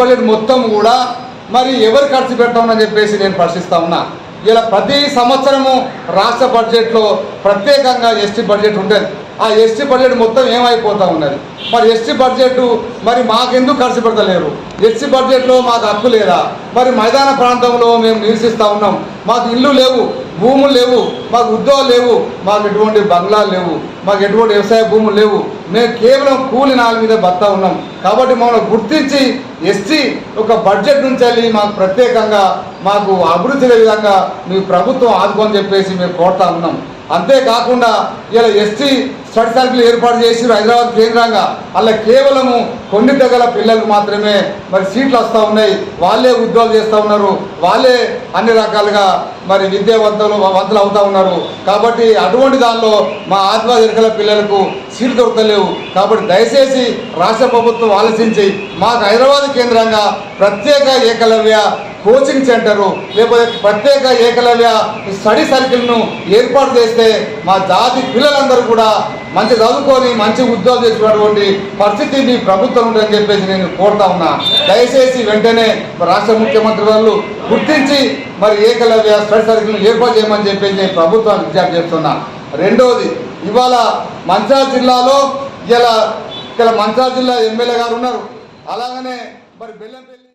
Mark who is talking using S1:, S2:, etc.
S1: Budget మొత్తం కూడా. మరి ఎవరు ఖర్చు పెట్టామని చెప్పేసి నేను ప్రశ్నిస్తా ఉన్నా. ఇలా ప్రతి సంవత్సరము రాష్ట్ర బడ్జెట్లో ప్రత్యేకంగా ఎస్టీ బడ్జెట్ ఉంటుంది. ఆ ఎస్టీ బడ్జెట్ మొత్తం ఏమైపోతా ఉన్నది? మరి ఎస్టీ బడ్జెట్ మరి మాకెందుకు ఖర్చు పెడతలేరు? ఎస్టీ బడ్జెట్లో మాకు హక్కు లేదా? మరి మైదాన ప్రాంతంలో మేము నివసిస్తూ ఉన్నాం. మాకు ఇల్లు లేవు భూములు లేవు మాకు ఉద్యోగాలు లేవు మాకు ఎటువంటి బంగ్లాలు లేవు మాకు ఎటువంటి వ్యవసాయ భూములు లేవు. మేము కేవలం కూలి నాలుగు మీద బతా ఉన్నాం. కాబట్టి మమ్మల్ని గుర్తించి ఎస్టీ ఒక బడ్జెట్ నుంచి వెళ్ళి మాకు ప్రత్యేకంగా మాకు అభివృద్ధి విధంగా మీ ప్రభుత్వం ఆదుకొని చెప్పేసి మేము కోరుతా ఉన్నాం. అంతేకాకుండా ఇలా ఎస్టీ స్టడీ సర్కిల్ ఏర్పాటు చేసి హైదరాబాద్ కేంద్రంగా అలా కేవలము కొన్ని దగ్గర పిల్లలకు మాత్రమే మరి సీట్లు వస్తూ ఉన్నాయి. వాళ్ళే ఉద్యోగాలు చేస్తూ ఉన్నారు. వాళ్ళే అన్ని రకాలుగా మరి విద్యావంతులు వంతులు అవుతా ఉన్నారు. కాబట్టి అటువంటి దానిలో మా ఆదివాసీ పిల్లలకు సీట్లు దొరకలేవు. కాబట్టి దయచేసి రాష్ట్ర ప్రభుత్వం ఆలోచించి మాకు హైదరాబాద్ కేంద్రంగా ప్రత్యేక ఏకలవ్య కోచింగ్ సెంటరు లేకపోతే ప్రత్యేక ఏకలవ్య స్టడీ సర్కిల్ను ఏర్పాటు చేస్తే మా జాతి పిల్లలందరూ కూడా మంచి చదువుకొని మంచి ఉద్యోగం చేసినటువంటి పరిస్థితి మీ ప్రభుత్వం ఉంటుందని చెప్పేసి నేను కోరుతా ఉన్నా. దయచేసి వెంటనే రాష్ట్ర ముఖ్యమంత్రి వాళ్ళు గుర్తించి మరి ఏకలవ్య స్టడీ సర్కిల్ను ఏర్పాటు చేయమని చెప్పేసి నేను ప్రభుత్వానికి విజ్ఞప్తి చేస్తున్నా. రెండోది ఇవాళ మంచిర్యాల జిల్లాలో ఇలా ఇక్కడ మంచిర్యాల జిల్లా ఎమ్మెల్యే గారు ఉన్నారు. అలాగనే మరి బెల్లంపల్లి